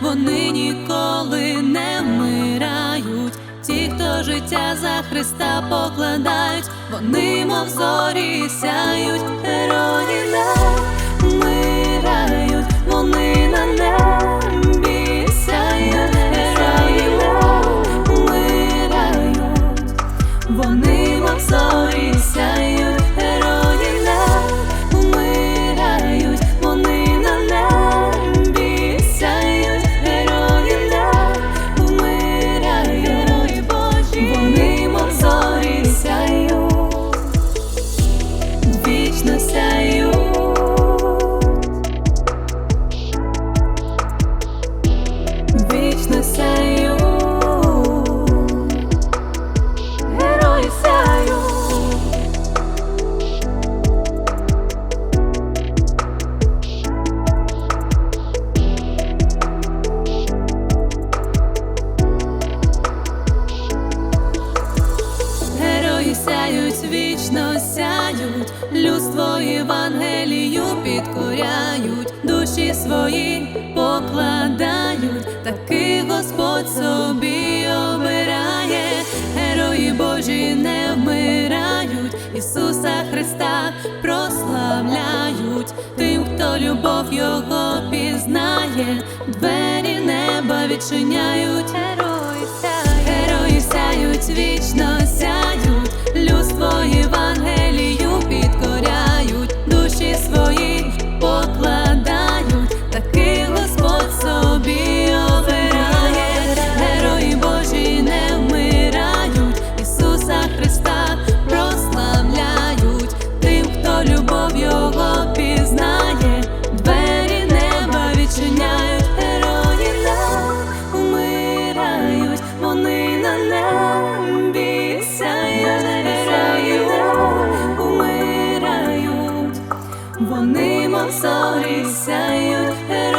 вони ніколи не вмирають. Ті, хто життя за Христа покладають, вони мов зорі сяють, герої не вмирають, вони на небі сяють, герої не вони мов зорі сяють, сяють, вічно сяють, людство Євангелію підкоряють, душі свої покладають, таки Господь собі обирає, герої Божі не вмирають, Ісуса Христа прославляють, тим, хто любов Його пізнає, двері неба відчиняють, герої сяють, герої сяють вічно ניסיון